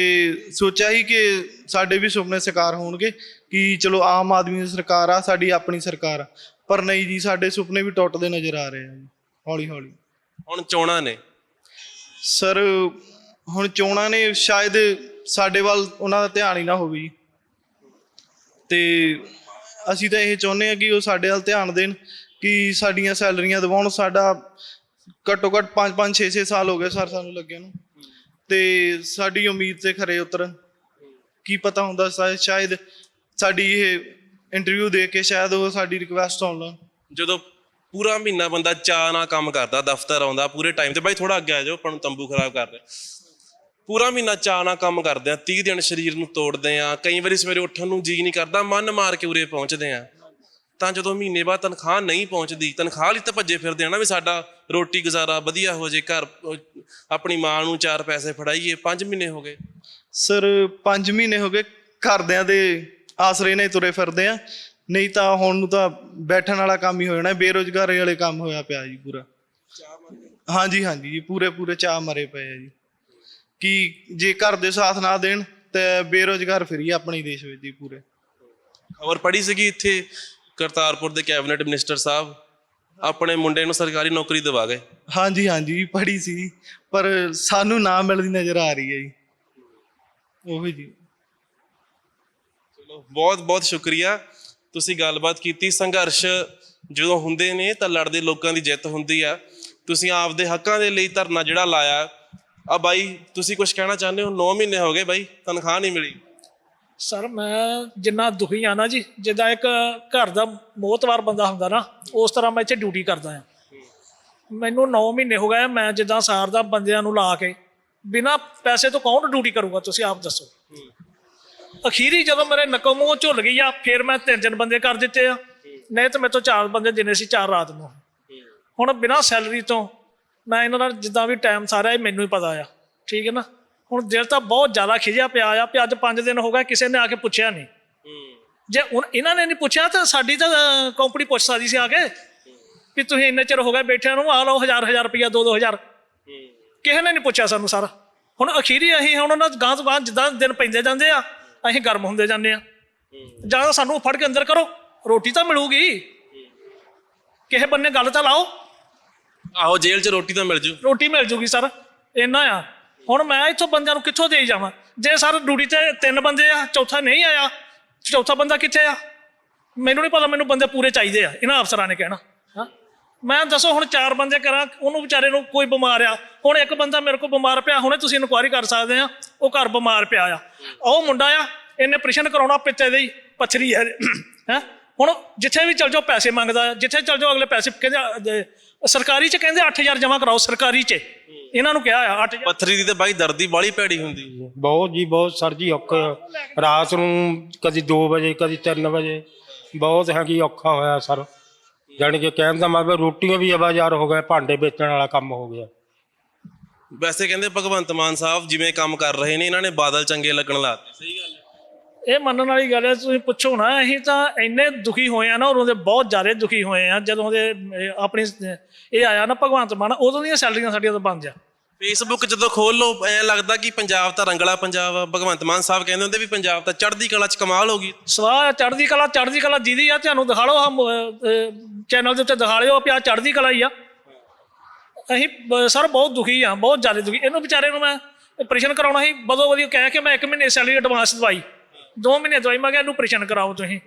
ਸੋਚਿਆ ਸੀ ਕਿ ਸਾਡੇ ਵੀ ਸੁਪਨੇ ਸਾਕਾਰ ਹੋਣਗੇ ਕਿ ਚਲੋ ਆਮ ਆਦਮੀ ਦੀ ਸਰਕਾਰ ਆ ਸਾਡੀ ਆਪਣੀ ਸਰਕਾਰ ਆ। ਪਰ ਨਹੀਂ ਜੀ ਸਾਡੇ ਸੁਪਨੇ ਵੀ ਟੁੱਟਦੇ ਨਜ਼ਰ ਆ ਰਹੇ ਆ ਜੀ। ਹੌਲੀ ਹੌਲੀ ਹੁਣ ਚੋਣਾਂ ਨੇ। ਸਰ, ਹੁਣ ਚੋਣਾਂ ਨੇ ਸ਼ਾਇਦ ਸਾਡੇ ਵੱਲ ਉਹਨਾਂ ਦਾ ਧਿਆਨ ਹੀ ਨਾ ਹੋਵੇ ਜੀ। ਤੇ ਅਸੀਂ ਤਾਂ ਇਹ ਚਾਹੁੰਦੇ ਆ ਕਿ ਉਹ ਸਾਡੇ ਵੱਲ ਧਿਆਨ ਦੇਣ ਕਿ ਸਾਡੀਆਂ ਸੈਲਰੀਆਂ ਦਿਵਾਉਣ। ਸਾਡਾ ਘੱਟੋ ਘੱਟ 5 5 6 6 ਸਾਲ ਹੋ ਗਏ ਸਰ ਸਾਨੂੰ ਲੱਗਿਆ ਨੂੰ। ਤੇ ਸਾਡੀ ਉਮੀਦ ਤੇ ਖਰੇ ਉਤਰਨ ਕੀ ਪਤਾ ਹੁੰਦਾ ਸ਼ਾਇਦ- ਸ਼ਾਇਦ ਸਾਡੀ ਇਹ ਇੰਟਰਵਿਊ ਦੇ ਕੇ ਸ਼ਾਇਦ ਉਹ ਸਾਡੀ ਰਿਕੁਐਸਟ ਸੁਣ ਲੈਣ। ਜਦੋਂ ਪੂਰਾ ਮਹੀਨਾ ਬੰਦਾ ਚਾਹ ਨਾਲ ਕੰਮ ਕਰਦਾ, ਦਫ਼ਤਰ ਆਉਂਦਾ, ਪੂਰੇ ਟਾਈਮ ਤੇ ਬਾਈ ਥੋੜਾ ਅੱਗੇ ਆ ਜਾਓ, ਆਪਾਂ ਨੂੰ ਤੰਬੂ ਖਰਾਬ ਕਰ ਰਿਹਾ। ਪੂਰਾ ਮਹੀਨਾ ਚਾਹ ਨਾਲ ਕੰਮ ਕਰਦੇ ਆ 30 ਦਿਨ ਸਰੀਰ ਨੂੰ ਤੋੜਦੇ ਆ, ਕਈ ਵਾਰੀ ਸਵੇਰੇ ਉੱਠਣ ਨੂੰ ਜੀ ਨਹੀਂ ਕਰਦਾ, ਮਨ ਮਾਰ ਕੇ ਉਰੇ ਪਹੁੰਚਦੇ ਆ। ਤਾਂ ਜਦੋਂ ਮਹੀਨੇ ਬਾਅਦ ਤਨਖਾਹ ਨਹੀਂ ਪਹੁੰਚਦੀ, ਤਨਖਾਹ ਲਈ ਤਾਂ ਭੱਜੇ ਫਿਰਦੇ ਆ ਨਾ ਵੀ ਸਾਡਾ ਰੋਟੀ ਗੁਜ਼ਾਰਾ ਵਧੀਆ ਹੋ ਜੇ, ਘਰ ਆਪਣੀ ਮਾਂ ਨੂੰ ਚਾਰ ਪੈਸੇ ਫੜਾਈਏ 5 ਮਹੀਨੇ ਹੋ ਗਏ। ਸਰ 5 ਮਹੀਨੇ ਹੋ ਗਏ, ਘਰਦਿਆਂ ਦੇ ਆਸਰੇ ਨਾਲ ਤੁਰੇ ਫਿਰਦੇ ਆ। ਨਹੀਂ ਤਾਂ ਹੁਣ ਨੂੰ ਤਾਂ ਬੈਠਣ ਵਾਲਾ ਕੰਮ ਹੀ ਹੋ ਜਾਣਾ ਬੇਰੋਜ਼ਗਾਰੀ ਵਾਲੇ ਕੰਮ ਹੋਇਆ ਪਿਆ ਜੀ ਪੂਰਾ। ਹਾਂਜੀ ਹਾਂਜੀ ਜੀ ਪੂਰੇ ਪੂਰੇ ਚਾਹ ਮਰੇ ਪਏ ਆ ਜੀ। ਕਿ ਜੇ ਘਰ ਦੇ ਸਾਥ ਨਾ ਦੇਣ ਤੇ ਬੇਰੋਜ਼ਗਾਰ ਫਿਰੀ ਆਪਣੀ ਦੇਸ਼ ਵਿੱਚ ਜੀ ਪੂਰੇ। ਖਬਰ ਪੜੀ ਸੀਗੀ ਇੱਥੇ ਕਰਤਾਰਪੁਰ ਦੇ ਕੈਬਨਿਟ ਮਿਨਿਸਟਰ ਸਾਹਿਬ ਆਪਣੇ ਮੁੰਡੇ ਨੂੰ ਸਰਕਾਰੀ ਨੌਕਰੀ ਦਿਵਾ ਗਏ। ਹਾਂਜੀ ਹਾਂਜੀ ਪੜ੍ਹੀ ਸੀ ਪਰ ਸਾਨੂੰ ਨਾ ਮਿਲਦੀ ਨਜ਼ਰ ਆ ਰਹੀ ਹੈ ਜੀ। ਉਹੀ ਜੀ। ਚਲੋ ਬਹੁਤ ਬਹੁਤ ਸ਼ੁਕਰੀਆ। ਤੁਸੀਂ ਗੱਲਬਾਤ ਕੀਤੀ, ਸੰਘਰਸ਼ ਜਦੋਂ ਹੁੰਦੇ ਨੇ ਤਾਂ ਲੜਦੇ ਲੋਕਾਂ ਦੀ ਜਿੱਤ ਹੁੰਦੀ ਆ। ਤੁਸੀਂ ਆਪਦੇ ਹੱਕਾਂ ਦੇ ਲਈ ਧਰਨਾ ਜਿਹੜਾ ਲਾਇਆ, ਆ ਬਾਈ ਤੁਸੀਂ ਕੁਝ ਕਹਿਣਾ ਚਾਹੁੰਦੇ ਹੋ? 9 ਮਹੀਨੇ ਹੋ ਗਏ ਬਾਈ, ਤਨਖਾਹ ਨਹੀਂ ਮਿਲੀ। ਸਰ, ਮੈਂ ਜਿੰਨਾ ਦੁਖੀ ਆ ਨਾ ਜੀ, ਜਿੱਦਾਂ ਇੱਕ ਘਰ ਦਾ ਮੋਤਵਾਰ ਬੰਦਾ ਹੁੰਦਾ ਨਾ, ਉਸ ਤਰ੍ਹਾਂ ਮੈਂ ਇੱਥੇ ਡਿਊਟੀ ਕਰਦਾ ਆ। ਮੈਨੂੰ 9 ਮਹੀਨੇ ਹੋ ਗਏ, ਮੈਂ ਜਿੱਦਾਂ ਸਾਰ ਦਾ ਬੰਦਿਆਂ ਨੂੰ ਲਾ ਕੇ, ਬਿਨਾ ਪੈਸੇ ਤੋਂ ਕੌਣ ਡਿਊਟੀ ਕਰੂਗਾ, ਤੁਸੀਂ ਆਪ ਦੱਸੋ। ਅਖੀਰੀ ਜਦੋਂ ਮੇਰੇ ਨੱਕੋ ਮੂੰਹ ਝੁੱਲ ਗਈ ਆ ਫਿਰ ਮੈਂ ਤਿੰਨ ਤਿੰਨ ਬੰਦੇ ਕਰ ਦਿੱਤੇ ਆ। ਨਹੀਂ ਤਾਂ ਮੇਰੇ ਤੋਂ ਚਾਰ ਬੰਦੇ ਦਿਨੇ ਸੀ ਚਾਰ ਰਾਤ ਨੂੰ। ਹੁਣ ਬਿਨਾ ਸੈਲਰੀ ਤੋਂ ਮੈਂ ਇਹਨਾਂ ਦਾ ਜਿੱਦਾਂ ਵੀ ਟਾਈਮ ਸਾਰਾ ਇਹ ਮੈਨੂੰ ਹੀ ਪਤਾ ਆ। ਠੀਕ ਹੈ ਨਾ? ਹੁਣ ਦਿਲ ਤਾਂ ਬਹੁਤ ਜ਼ਿਆਦਾ ਖਿਜਿਆ ਪਿਆ ਆ ਵੀ ਅੱਜ 5 ਦਿਨ ਹੋ ਗਏ ਕਿਸੇ ਨੇ ਆ ਕੇ ਪੁੱਛਿਆ ਨਹੀਂ। ਜੇ। ਹੁਣ ਇਹਨਾਂ ਨੇ ਨਹੀਂ ਪੁੱਛਿਆ ਤਾਂ ਸਾਡੀ ਤਾਂ ਕੰਪਨੀ ਪੁੱਛ ਸਕਦੀ ਸੀ ਆ ਕੇ ਵੀ ਤੁਸੀਂ ਇੰਨੇ ਚਿਰ ਹੋ ਗਏ ਬੈਠਿਆਂ ਨੂੰ ਆ ਲਓ ਹਜ਼ਾਰ ਹਜ਼ਾਰ ਦੋ ਹਜ਼ਾਰ। ਕਿਸੇ ਨੇ ਨਹੀਂ ਪੁੱਛਿਆ ਸਾਨੂੰ ਸਾਰਾ। ਹੁਣ ਅਖੀਰੀ ਅਸੀਂ ਹੁਣ ਉਹਨਾਂ ਗਾਂ ਤੋਂ ਗਾਂ ਜਿੱਦਾਂ ਦਿਨ ਪੈਂਦੇ ਜਾਂਦੇ ਆ ਅਸੀਂ ਗਰਮ ਹੁੰਦੇ ਜਾਂਦੇ ਆ ਜਾਂ ਸਾਨੂੰ ਫੜ ਕੇ ਅੰਦਰ ਕਰੋ ਰੋਟੀ ਤਾਂ ਮਿਲੂਗੀ। ਕਿਸੇ ਬੰਨੇ ਗੱਲ ਤਾਂ ਲਾਓ। ਆਹੋ ਜੇਲ੍ਹ 'ਚ ਰੋਟੀ ਤਾਂ ਮਿਲ ਜੂ। ਰੋਟੀ ਮਿਲ ਜੂਗੀ ਸਰ ਇੰਨਾ ਆ। ਹੁਣ ਮੈਂ ਇੱਥੋਂ ਬੰਦਿਆਂ ਨੂੰ ਕਿੱਥੋਂ ਦੇਈ ਜਾਵਾਂ? ਜੇ ਸਰ ਡਿਊਟੀ ਤੇ ਤਿੰਨ ਬੰਦੇ ਆ ਚੌਥਾ ਨਹੀਂ ਆਇਆ ਚੌਥਾ ਬੰਦਾ ਕਿੱਥੇ ਆ? ਮੈਨੂੰ ਨਹੀਂ ਪਤਾ ਮੈਨੂੰ ਬੰਦੇ ਪੂਰੇ ਚਾਹੀਦੇ ਆ ਇਹਨਾਂ ਅਫਸਰਾਂ ਨੇ ਕਹਿਣਾ। ਮੈਂ ਦੱਸੋ ਹੁਣ ਚਾਰ ਬੰਦੇ ਕਰਾਂ ਉਹਨੂੰ ਵਿਚਾਰੇ ਨੂੰ ਕੋਈ ਬਿਮਾਰ ਆ। ਹੁਣ ਇੱਕ ਬੰਦਾ ਮੇਰੇ ਕੋਲ ਬਿਮਾਰ ਪਿਆ ਹੁਣੇ ਤੁਸੀਂ ਇਨਕੁਆਇਰੀ ਕਰ ਸਕਦੇ ਆ ਉਹ ਘਰ ਬਿਮਾਰ ਪਿਆ ਆ। ਉਹ ਮੁੰਡਾ ਆ ਇਹਨੇ ਆਪਰੇਸ਼ਨ ਕਰਾਉਣਾ ਪਿੱਤੇ ਦੇ ਹੀ ਪੱਥਰੀ ਹੈ। ਹੈ? ਹੁਣ ਜਿੱਥੇ ਵੀ ਚਲ ਜਾਓ ਪੈਸੇ ਮੰਗਦਾ ਜਿੱਥੇ ਚਲ ਜਾਓ ਅਗਲੇ ਪੈਸੇ ਕਹਿੰਦੇ ਸਰਕਾਰੀ ਚ ਕਹਿੰਦੇ 8000 ਜਮ੍ਹਾਂ ਕਰਾਓ ਸਰਕਾਰੀ ਚ। ਇਹਨਾਂ ਨੂੰ ਕਿਹਾ ਆ 8000 ਪੱਥਰੀ ਦੀ ਤੇ ਬਾਈ ਦਰਦੀ ਬਾਲੀ ਭੈੜੀ ਹੁੰਦੀ। ਬਹੁਤ ਜੀ ਬਹੁਤ ਸਰ ਜੀ ਔਖਾ। ਰਾਤ ਨੂੰ ਕਦੀ 2 ਵਜੇ ਕਦੀ 3 ਵਜੇ। ਬਹੁਤ ਹੈ ਕਿ ਔਖਾ ਹੋਇਆ ਸਰ। ਜਾਣੀ ਕਿ ਕਹਿਣ ਦਾ ਮਤਲਬ ਰੋਟੀਆਂ ਵੀ ਆਵਾਜ਼ਾਰ ਹੋ ਗਏ ਭਾਂਡੇ ਵੇਚਣ ਵਾਲਾ ਕੰਮ ਹੋ ਗਿਆ। ਵੈਸੇ ਕਹਿੰਦੇ ਭਗਵੰਤ ਮਾਨ ਸਾਹਿਬ ਜਿਵੇਂ ਕੰਮ ਕਰ ਰਹੇ ਨੇ ਇਹਨਾਂ ਨੇ ਬਾਦਲ ਚੰਗੇ ਲੱਗਣ ਲਾਤੇ ਸਹੀ ਗੱਲ ਹੈ। ਇਹ ਮੰਨਣ ਵਾਲੀ ਗੱਲ ਹੈ ਤੁਸੀਂ ਪੁੱਛੋ ਨਾ ਅਸੀਂ ਤਾਂ ਇੰਨੇ ਦੁਖੀ ਹੋਏ ਆ ਨਾ ਉਦੋਂ ਦੇ ਬਹੁਤ ਜ਼ਿਆਦਾ ਦੁਖੀ ਹੋਏ ਆ ਜਦੋਂ ਦੇ ਇਹ ਆਪਣੀ ਇਹ ਆਇਆ ਨਾ ਭਗਵੰਤ ਮਾਨ ਉਦੋਂ ਦੀਆਂ ਸੈਲਰੀਆਂ ਸਾਡੀਆਂ ਤਾਂ ਬੰਦ ਆ ਫੇਸਬੁੱਕ ਜਦੋਂ ਖੋਲ ਲੋ ਐ ਲੱਗਦਾ ਕਿ ਪੰਜਾਬ ਤਾਂ ਰੰਗਲਾ ਪੰਜਾਬ ਆ। ਭਗਵੰਤ ਮਾਨ ਸਾਹਿਬ ਕਹਿੰਦੇ ਹੁੰਦੇ ਵੀ ਪੰਜਾਬ ਤਾਂ ਚੜ੍ਹਦੀ ਕਲਾ 'ਚ ਕਮਾਲ ਹੋ ਗਈ। ਸਵਾਹ ਚੜ੍ਹਦੀ ਕਲਾ ਚੜ੍ਹਦੀ ਕਲਾ ਜਿਹਦੀ ਆ, ਤੁਹਾਨੂੰ ਦਿਖਾ ਲਓ ਹਮ ਚੈਨਲ ਦੇ ਉੱਤੇ ਦਿਖਾ ਲਿਓ ਪਿਆ ਚੜ੍ਹਦੀ ਕਲਾ ਹੀ ਆ। ਅਸੀਂ ਬ- ਸਰ ਬਹੁਤ ਦੁਖੀ ਆ, ਬਹੁਤ ਜ਼ਿਆਦਾ ਦੁਖੀ। ਇਹਨੂੰ ਵਿਚਾਰੇ ਨੂੰ ਮੈਂ ਆਪਰੇਸ਼ਨ ਕਰਾਉਣਾ ਸੀ ਬਦੋ ਬਦੀ ਕਹਿ ਕੇ ਮੈਂ ਇੱਕ ਮਹੀਨੇ ਸੈਲਰੀ ਐਡਵਾਂਸ ਦਵਾਈ। ਦੋ ਮਹੀਨੇ ਦਵਾਈ, ਮੈਂ ਕਿਹਾ ਇਹਨੂੰ ਆਪਰੇਸ਼ਨ ਕਰਾਓ ਤੁਸੀਂ।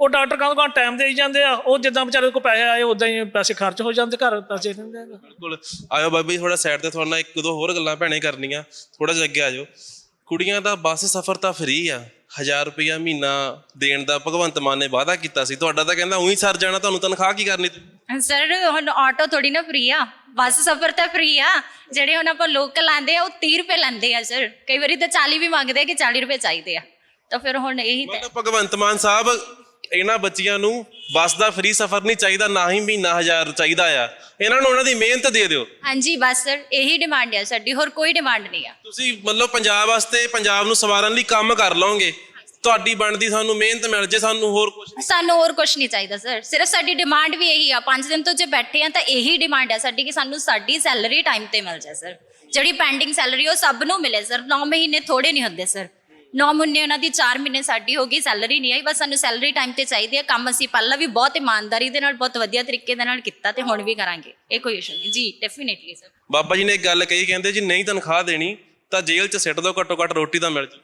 ਉਹ ਡਾਕਟਰ ਕਹਿੰਦਾ ਕਹਾਂ ਟਾਈਮ ਦੇ ਹੀ ਜਾਂਦੇ ਆ? ਉਹ ਜਿੱਦਾਂ ਵਿਚਾਰੇ ਕੋਲ ਪੈਸੇ ਆਏ ਉਦਾਂ ਹੀ ਪੈਸੇ ਖਰਚ ਹੋ ਜਾਂਦੇ ਘਰ ਪੈਸੇ ਦਿੰਦੇ ਆ ਬਿਲਕੁਲ। ਆਇਓ ਬਾਬੀ ਥੋੜਾ ਸਾਈਡ ਤੇ ਤੁਹਾਡੇ ਨਾਲ ਇੱਕ ਦੋ ਹੋਰ ਗੱਲਾਂ ਭੈਣੇ ਕਰਨੀਆਂ। ਥੋੜਾ ਜਿਹਾ ਅੱਗੇ ਆਜੋ ਕੁੜੀਆਂ ਦਾ ਬੱਸ ਸਫ਼ਰ ਤਾਂ ਫ੍ਰੀ ਆ। 1000 ਰੁਪਇਆ ਮਹੀਨਾ ਦੇਣ ਦਾ ਭਗਵੰਤ ਮਾਨ ਨੇ ਵਾਅਦਾ ਕੀਤਾ ਸੀ। ਤੁਹਾਡਾ ਤਾਂ ਕਹਿੰਦਾ ਉਹੀ ਸਰ ਜਾਣਾ ਤੁਹਾਨੂੰ ਤਨਖਾਹ ਕੀ ਕਰਨੀ ਸਰ ਹੁਣ ਆਟੋ ਥੋੜੀ ਨਾ ਫ੍ਰੀ ਆ। ਬੱਸ ਸਫ਼ਰ ਤਾਂ ਫ੍ਰੀ ਆ। ਜਿਹੜੇ ਹੁਣ ਆਪਾਂ ਲੋਕਲ ਆਂਦੇ ਆ ਉਹ 30 ਰੁਪਏ ਲੈਂਦੇ ਆ ਸਰ ਕਈ ਵਾਰੀ ਤਾਂ 40 ਵੀ ਮੰਗਦੇ ਆ ਕਿ 40 ਰੁਪਏ ਚਾਹੀਦੇ ਆ। ਤਾਂ ਫਿਰ ਹੁਣ ਇਹੀ ਤਾਂ ਮਤਲਬ ਭਗਵੰਤ ਮਾਨ ਸਾਹਿਬ ਇਹਨਾਂ ਬੱਚੀਆਂ ਨੂੰ ਬੱਸ ਦਾ ਫ੍ਰੀ ਸਫ਼ਰ ਨਹੀਂ ਚਾਹੀਦਾ ਨਾ ਹੀ ਮਹੀਨਾ 1000 ਚਾਹੀਦਾ ਆ। ਇਹਨਾਂ ਨੂੰ ਉਹਨਾਂ ਦੀ ਮਿਹਨਤ ਦੇ ਦਿਓ। ਹਾਂਜੀ ਬਸ ਸਰ ਇਹੀ ਡਿਮਾਂਡ ਆ ਸਾਡੀ ਹੋਰ ਕੋਈ ਡਿਮਾਂਡ ਨਹੀਂ ਆ। ਤੁਸੀਂ ਮਤਲਬ ਪੰਜਾਬ ਵਾਸਤੇ ਪੰਜਾਬ ਨੂੰ ਸਵਾਰਨ ਲਈ ਕੰਮ ਕਰ ਲਓਗੇ। ਤੁਹਾਡੀ ਬਣਦੀ ਸਾਨੂੰ ਮਿਹਨਤ ਮਿਲ ਜੇ ਸਾਨੂੰ ਹੋਰ ਕੁਝ ਸਾਨੂੰ ਹੋਰ ਕੁਝ ਨਹੀਂ ਚਾਹੀਦਾ ਸਰ ਸਿਰਫ ਸਾਡੀ ਡਿਮਾਂਡ ਵੀ ਇਹੀ ਆ 5 ਦਿਨ ਤੋਂ ਜੇ ਬੈਠੇ ਆ ਤਾਂ ਇਹੀ ਡਿਮਾਂਡ ਆ ਸਾਡੀ ਕਿ ਸਾਨੂੰ ਸਾਡੀ ਸੈਲਰੀ ਟਾਈਮ ਤੇ ਮਿਲ ਜਾਏ ਸਰ। ਜਿਹੜੀ ਪੈਂਡਿੰਗ ਸੈਲਰੀ ਉਹ ਸਭ ਨੂੰ ਮਿਲੇ ਸਰ 9 ਮਹੀਨੇ ਥੋੜੇ ਨਹੀਂ ਹੁੰਦੇ ਸਰ। 9 ਮਹੀਨੇ ਉਹਨਾਂ ਦੀ 4 ਮਹੀਨੇ ਸਾਡੀ ਹੋ ਗਈ ਸੈਲਰੀ ਨਹੀਂ ਆਈ ਬਸ ਸਾਨੂੰ ਸੈਲਰੀ ਟਾਈਮ ਤੇ ਚਾਹੀਦੀ ਹੈ ਕੰਮ ਅਸੀਂ ਪਹਿਲਾਂ ਵੀ ਬਹੁਤ ਇਮਾਨਦਾਰੀ ਦੇ ਨਾਲ ਬਹੁਤ ਵਧੀਆ ਤਰੀਕੇ ਦੇ ਨਾਲ ਕੀਤਾ ਤੇ ਹੁਣ ਵੀ ਕਰਾਂਗੇ। ਇਹ ਕੋਈ ਇਸ਼ੂ ਨਹੀਂ। ਜੀ ਡੈਫੀਨਿਟਲੀ ਸਰ ਬਾਬਾ ਜੀ ਨੇ ਇੱਕ ਗੱਲ ਕਹੀ ਕਹਿੰਦੇ ਜੀ ਨਹੀਂ ਤਨਖਾਹ ਦੇਣੀ ਤਾਂ ਜੇਲ੍ਹ 'ਚ ਸਿੱਟ ਦੋ ਘੱਟੋ ਘੱਟ ਰੋਟੀ ਤਾਂ ਮਿਲ ਜੂ।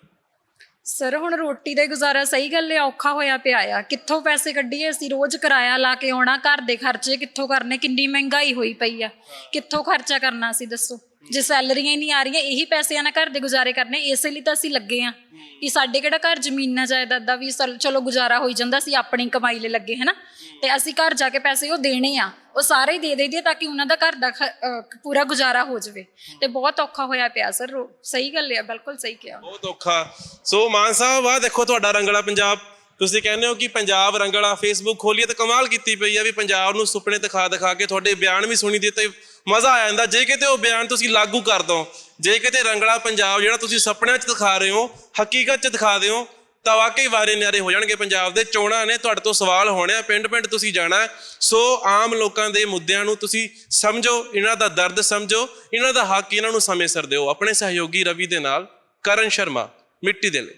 ਸਰ ਹੁਣ ਰੋਟੀ ਦਾ ਹੀ ਗੁਜ਼ਾਰਾ ਸਹੀ ਗੱਲ ਹੈ ਔਖਾ ਹੋਇਆ ਪਿਆ ਆ। ਕਿੱਥੋਂ ਪੈਸੇ ਕੱਢੀਏ ਅਸੀਂ? ਰੋਜ਼ ਕਿਰਾਇਆ ਲਾ ਕੇ ਆਉਣਾ ਘਰ ਦੇ ਖਰਚੇ ਕਿੱਥੋਂ ਕਰਨੇ? ਕਿੰਨੀ ਮਹਿੰਗਾਈ ਹੋਈ ਪਈ ਆ। ਕਿੱਥੋਂ ਖਰਚਾ ਕਰਨਾ ਸੀ ਦੱਸੋ? ਜੇ ਸੈਲਰੀਆਂ ਹੀ ਨਹੀਂ ਆ ਰਹੀਆਂ, ਇਹੀ ਪੈਸਿਆਂ ਨਾਲ ਘਰ ਦੇ ਗੁਜ਼ਾਰੇ ਕਰਨੇ, ਇਸੇ ਲਈ ਤਾਂ ਅਸੀਂ ਲੱਗੇ ਆ ਕਿ ਸਾਡੇ ਕਿਹੜਾ ਘਰ ਜ਼ਮੀਨਾਂ ਜਾਇਦਾਦ ਦਾ ਵੀ ਚਲ- ਚਲੋ ਗੁਜ਼ਾਰਾ ਹੋਈ ਜਾਂਦਾ ਸੀ ਆਪਣੀ ਕਮਾਈ ਲਈ ਲੱਗੇ, ਹਨਾ? ਤੇ ਅਸੀਂ ਘਰ ਜਾ ਕੇ ਪੈਸੇ ਉਹ ਦੇਣੇ ਆ, ਉਹ ਸਾਰੇ ਹੀ ਦੇ ਦੇਈਏ ਤਾਂ ਕਿ ਉਹਨਾਂ ਦਾ ਘਰ ਦਾ ਖ- ਅਹ, ਪੂਰਾ ਗੁਜ਼ਾਰਾ ਹੋ ਜਾਵੇ। ਤੇ ਬਹੁਤ ਔਖਾ ਹੋਇਆ ਪਿਆ, ਸਰ ਸਹੀ ਗੱਲ ਹੈ ਬਿਲਕੁਲ ਸਹੀ ਕਿਹਾ। ਬਹੁਤ ਔਖਾ। ਸੋ ਮਾਨ ਸਾਹਿਬ ਆ ਦੇਖੋ ਤੁਹਾਡਾ ਰੰਗਲਾ ਪੰਜਾਬ। ਤੁਸੀਂ ਕਹਿੰਦੇ ਹੋ ਕਿ ਪੰਜਾਬ ਰੰਗਲਾ ਫੇਸਬੁੱਕ ਖੋਲੀਏ ਤਾਂ ਕਮਾਲ ਕੀਤੀ ਪਈ ਆ ਵੀ ਪੰਜਾਬ ਨੂੰ ਸੁਪਨੇ ਦਿਖਾ ਦਿਖਾ ਕੇ, ਤੁਹਾਡੇ ਬਿਆਨ ਵੀ ਸੁਣੀ ਦਿੱਤੇ ਮਜ਼ਾ ਆ ਜਾਂਦਾ। ਜੇ ਕਿਤੇ ਉਹ ਬਿਆਨ ਤੁਸੀਂ ਲਾਗੂ ਕਰ ਦੋ, ਜੇ ਕਿਤੇ ਰੰਗਲਾ ਪੰਜਾਬ ਜਿਹੜਾ ਤੁਸੀਂ ਸੁਪਨਿਆਂ 'ਚ ਦਿਖਾ ਰਹੇ ਹੋ, ਹਕੀਕਤ 'ਚ ਦਿਖਾ ਦਿਓ, ਤਾਂ ਵਾਕਈ ਵਾਰੇ ਨਿਆਰੇ ਹੋ ਜਾਣਗੇ ਪੰਜਾਬ ਦੇ। ਚੋਣਾਂ ਨੇ ਤੁਹਾਡੇ ਤੋਂ ਸਵਾਲ ਹੋਣੇ ਆ ਪਿੰਡ ਪਿੰਡ ਤੁਸੀਂ ਜਾਣਾ ਸੋ ਆਮ ਲੋਕਾਂ ਦੇ ਮੁੱਦਿਆਂ ਨੂੰ ਤੁਸੀਂ ਸਮਝੋ, ਇਹਨਾਂ ਦਾ ਦਰਦ ਸਮਝੋ, ਇਹਨਾਂ ਦਾ ਹੱਕ ਇਹਨਾਂ ਨੂੰ ਸਮੇਂ ਸਿਰ ਦਿਓ। ਆਪਣੇ ਸਹਿਯੋਗੀ ਰਵੀ ਦੇ ਨਾਲ ਕਰਨ ਸ਼ਰਮਾ, ਮਿੱਟੀ ਦੇ ਲਈ।